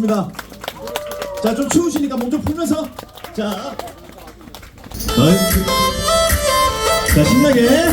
하겠습니다. 자, 좀 추우시니까 몸 좀 풀면서. 자. 자, 신나게.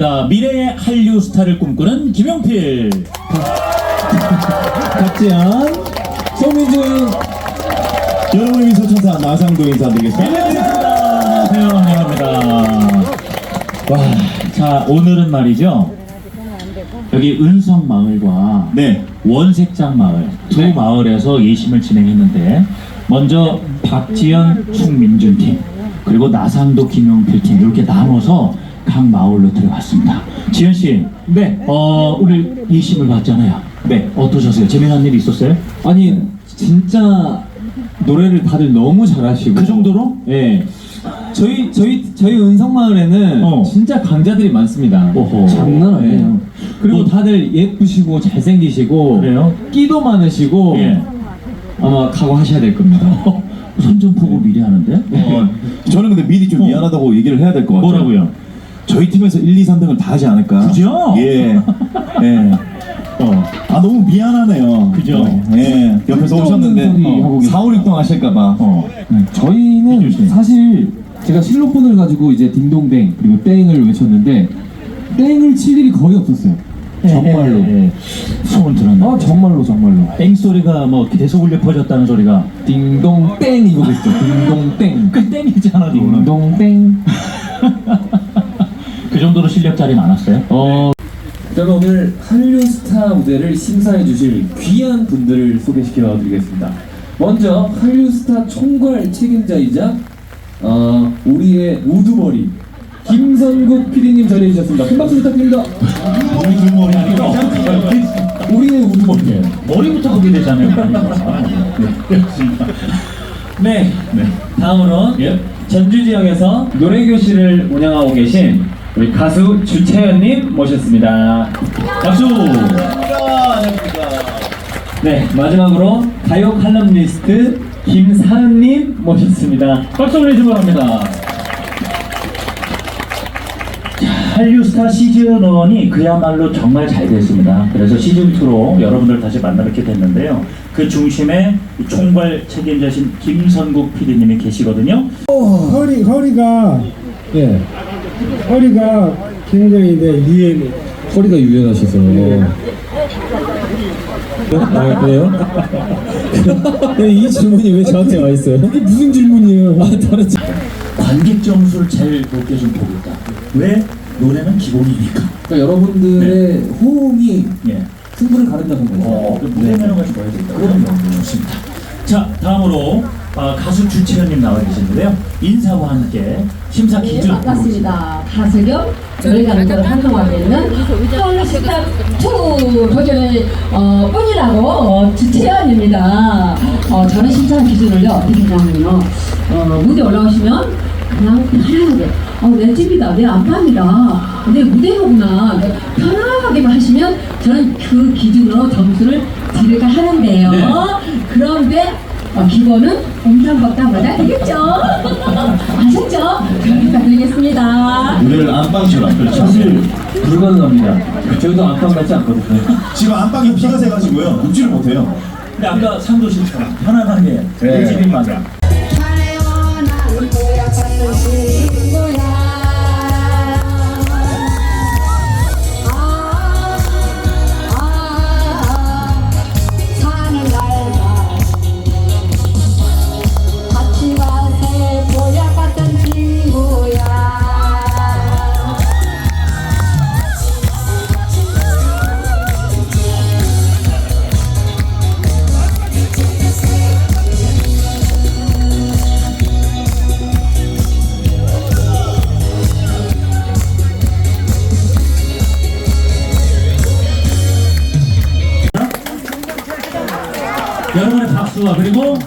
인사드리겠습니다. 미래의 한류 스타를 꿈꾸는 김용필. 박지현, 송민준, 여러분의 미소 천사 나상도 인사드리겠습니다. 안녕하세요. 환영합니다. 와, 자 오늘은 말이죠. 여기 은성 마을과 네, 원색장 마을 두 마을에서 예심을 진행했는데 먼저 박지연, 송민준 팀 그리고 나상도, 김용필 팀 이렇게 나눠서 각 마을로 들어갔습니다. 지연 씨, 네. 어 우리 예심을 봤잖아요. 네. 어떠셨어요? 재미난 일 있었어요? 아니 진짜 노래를 다들 너무 잘하시고 그 정도로? 예. 저희 저희 저희 은성 마을에는 어. 진짜 강자들이 많습니다. 오호. 장난 아니에요. 그리고 뭐- 다들 예쁘시고 잘생기시고 그래요? 끼도 많으시고 예. 아마 각오하셔야 될 겁니다. 어, 선전포고 미리 하는데? 어, 저는 근데 미리 좀 어. 미안하다고 얘기를 해야 될 것 같아요. 뭐라고요? 저희 팀에서 1, 2, 3등을 다 하지 않을까. 그죠? 예. 예. 어. 아 너무 미안하네요. 그죠? 예. 옆에서 오셨는데 소리 하고 어, 계세요. 4, 5, 6등 하실까봐. 어. 저희는 해주세요. 사실 제가 실로폰을 가지고 이제 딩동댕 그리고 땡을 외쳤는데 땡을 칠 일이 거의 없었어요. 정말로. 예, 예. 소문 들었나? 아 정말로 정말로. 땡 소리가 뭐 계속 울려 퍼졌다는 소리가 딩동땡 이거겠죠. 딩동땡. 그 땡이잖아. 딩동땡. 그 정도로 실력자리 많았어요? 어. 그러면 오늘 한류 스타 무대를 심사해 주실 귀한 분들을 소개시켜 드리겠습니다. 먼저 한류 스타 총괄 책임자이자 어, 우리의 우두머리 김선국 PD님 자리해 주셨습니다. 큰 박수 부탁드립니다. 우리 머리 아니고 우리의 우두머리. 머리부터 그게 되잖아요. 네. 네, 네. 다음으로 예. 전주 지역에서 노래 교실을 운영하고 계신 우리 가수 주채연님 모셨습니다. 박수. 네, 마지막으로 가요 칼럼니스트 김사은님 모셨습니다. 박수 보내주시기 바랍니다. 한류스타 시즌 1이 그야말로 정말 잘 됐습니다. 그래서 시즌 2로 여러분들 다시 만나뵙게 됐는데요. 그 중심에 이 총괄 책임자신 김선국 PD님이 계시거든요. 허리 허리가 예 허리가 굉장히 네, 리에 허리가 유연하셔서. 아, 그래요? 이 질문이 왜 저한테 와 있어요? 이게 무슨 질문이에요? 아, 다른 질 관객 점수를 제일 높게 좀 보고 있다. 왜? 노래는 기본이니까. 그러니까 여러분들의 호응이 예. 승부를 가른다는 거죠. 어, 그 무대 매너가 좋아야 된다. 그럼요. 좋습니다. 자, 다음으로 어, 가수 주채연님 나와 계시는데요. 인사와 함께 심사 네, 기준 반갑습니다. 가수 겸 노래가수로 활동하고 있는 서울시당 2 도전의 어, 뿐이라고 어, 주채연입니다. 어, 저는 심사 기준을요 어떻게 하냐면요 어, 무대 올라오시면 그냥 편안하게 어, 내 집이다 내 안방이다 내 무대로구나 편안하게만 하시면 저는 그 기준으로 점수를 드릴까 하는데요. 네. 그런데 어, 기본은 받아야 되겠죠? 아셨죠? 잘 부탁드리겠습니다. 우리를 안방처럼 그렇죠. 사실 불가능합니다. 저희도 안방 같지 않거든요. 지금 안방에 피가 새가지고요 눕지를 못해요 근데 아까 상도실처럼 편안하게 내 집인 마냥 태어난 거야 친 그리고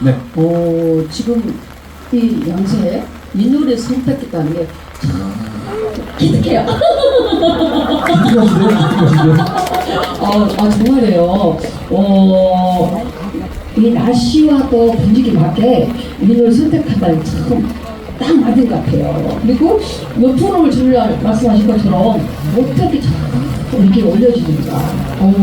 네. 어, 지금 이 연세에 이 노래 선택했다는 게참 기특해요. 아, 아 정말이에요. 어, 이 날씨와 또 분위기 맞게 이 노래 선택한다는 참딱 맞은 것 같아요. 그리고 높은 줄을 말씀하신 것처럼 어떻게 참 이렇게 올려주니까. 어,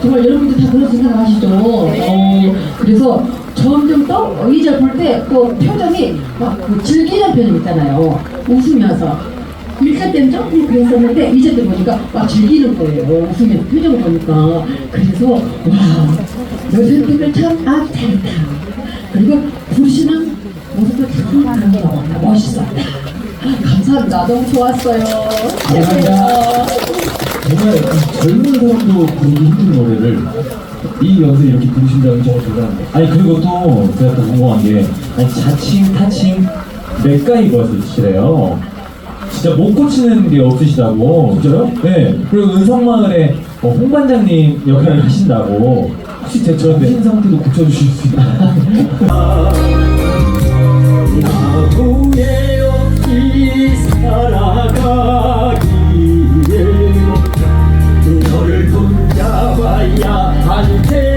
정말 여러분들 다 그런 생각하시죠? 어, 그래서 점점 더 이절 볼때 또 표정이 막그 즐기는 표정 있잖아요. 웃으면서. 일자 때는 조금 그랬었는데 이제 때 보니까 막 즐기는 거예요. 웃으면서 표정을 보니까. 그래서 와 여자분들 참 아, 잘했다. 그리고 부르시는 모습도 참 아름다워. 멋있었다. 감사합니다. 너무 좋았어요. 감사합니다. 정말 이 젊은 사람도 부르기 힘든 노래를 이 연세에 이렇게 부르신다는 게 정말 대단합니다. 아니 그리고 또 제가 또 궁금한 게 아니 자칭 타칭 맥가이버시래요. 진짜 못 고치는 게 없으시다고. 진짜요? 네. 그리고 은성마을에 어, 홍 반장님 역할을 하신다고. 혹시 제 저한테 신 상태도 고쳐주실 수 있나요? 후회 없이 살아가기 一样的采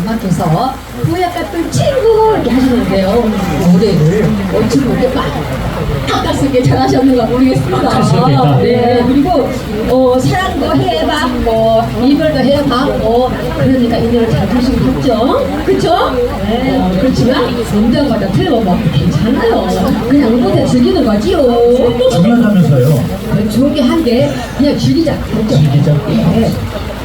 엄마께서 부약 같은 친구 이렇게 하시는데요. 노래를 어찌 그렇게 막 가깝게 잘하셨는가 모르겠습니다. 네 그리고 어, 사랑도 해봤고 이별도 해봤고 그러니까 이 노래 잘 부르시겠죠? 그쵸? 네 어, 그렇지만 음정마다 틀어보면 괜찮아요. 그냥 무대 즐기는 거지요. 중요하다면서요. 좋은 게한게 그냥 즐기자. 즐기자. 네.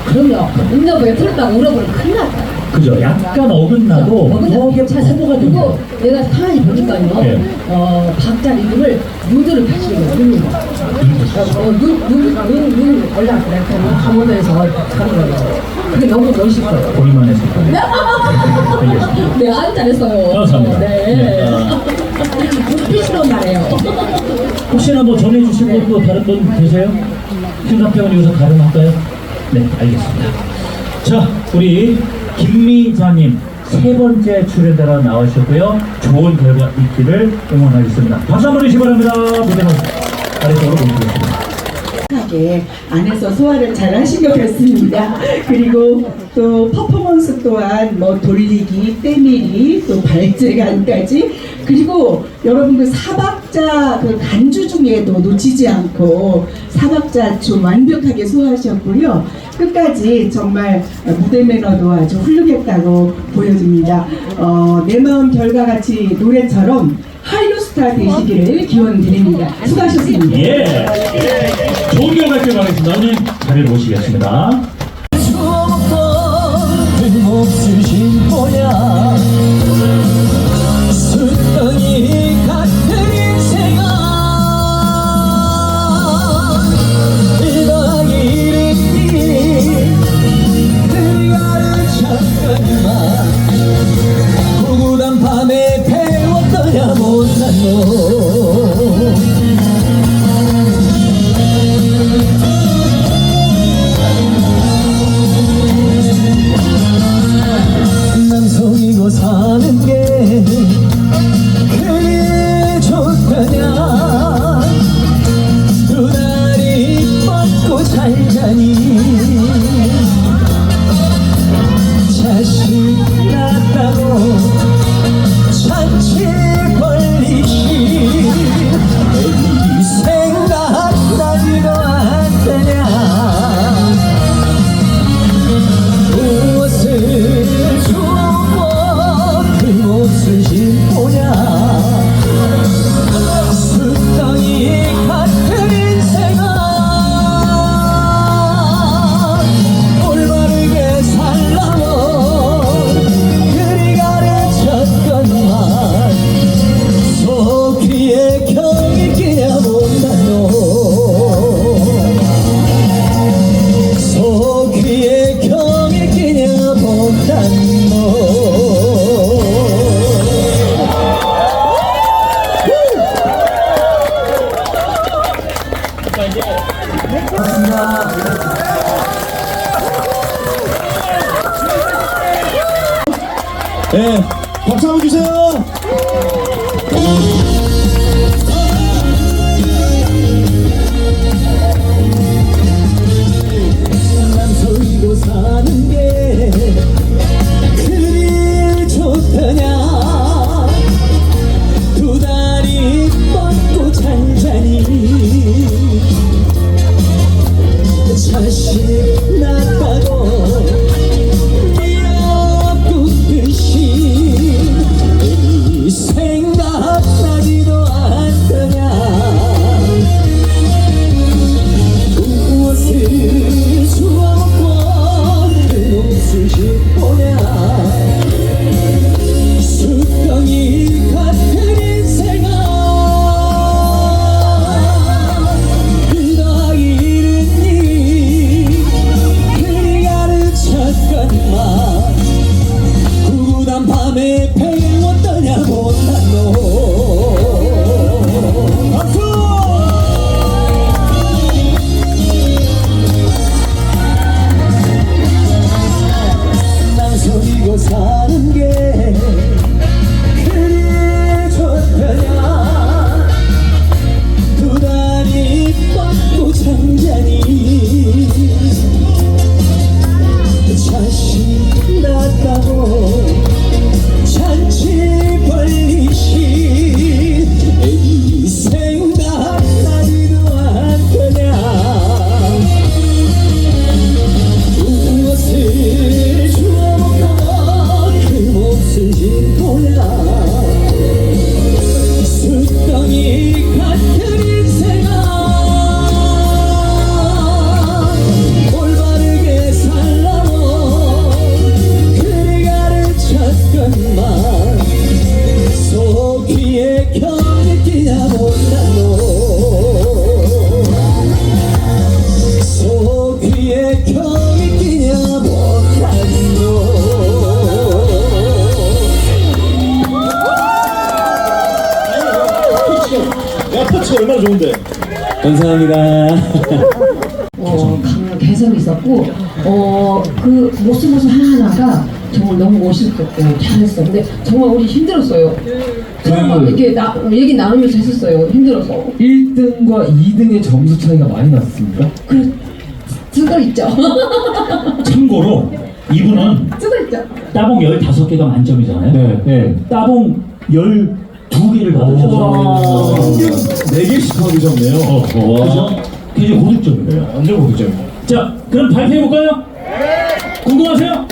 그럼요. 음력에 틀었다고 울어버리면 큰일 났다. 그죠? 약간 어긋나도 어긋나 괜찮아. 그리고 내가 가만히 보니까요. 예. 어, 박자 리듬을 누드를 펼치는 거예요. 눈. 어, 눈, 눈, 눈, 눈 올라 그래. 강원도에서 하는 거예요. 그게 너무 멋있어요. 보기만 해서. 알겠습니다. 네, 아주 잘했어요. 감사합니다. 네. 네, 아. 눈빛으로 말해요. 혹시나 뭐 전해주실 분또 다른 분 계세요? 심사평은 여기서 가름할까요? 네, 알겠습니다. 자, 우리 김미자님 세 번째 출연자로 나오셨고요. 좋은 결과 있기를 응원하겠습니다. 박수 한번 주시기 바랍니다. 무대 아래쪽으로 보내드리겠습니다. 하게 안에서 소화를 잘 하신 것 같습니다. 그리고 또 퍼포먼스 또한 뭐 돌리기, 때밀이, 또 발재간까지 그리고 여러분들 사박자 그 간주 중에도 놓치지 않고 사박자 춤 완벽하게 소화하셨고요. 끝까지 정말 무대 매너도 아주 훌륭했다고 보여집니다. 어, 내 마음 결과 같이 노래처럼 한류스타 되시기를 기원 드립니다. 수고하셨습니다. 예. 좋은 결과 있길 바라겠습니다. 오늘 자리를 모시겠습니다. 있었고 잘했어. 근데 정말 우리 힘들었어요. 정말 그- 이렇게 나, 얘기 나누면서 했었어요. 힘들어서. 1등과 2등의 점수 차이가 많이 났습니까? 그 쓰고 있죠. 참고로 이분은 쓰고 있죠. 따봉 15개가 만점이잖아요. 네. 네. 따봉 12개를 받으셔서 평균 4개씩 하고 계셨네요. 어, 그죠? 굉장히 고득점이에요. 완전 고득점. 자, 그럼 발표해 볼까요? 궁금하세요?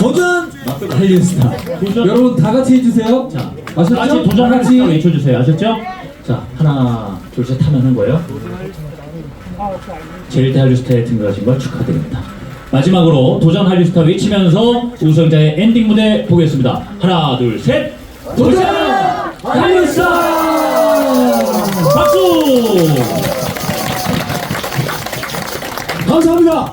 도전 한류스타. 도전. 여러분 다 같이 해주세요. 자, 아셨죠? 같이 도전하면서 외쳐주세요. 아셨죠? 자, 하나, 둘, 셋 하면 하는 거예요. 제일 한류스타에 등극하신 걸 축하드립니다. 마지막으로 도전 한류스타 외치면서 우승자의 엔딩 무대 보겠습니다. 하나, 둘, 셋. 도전 한류스타! 박수! 감사합니다.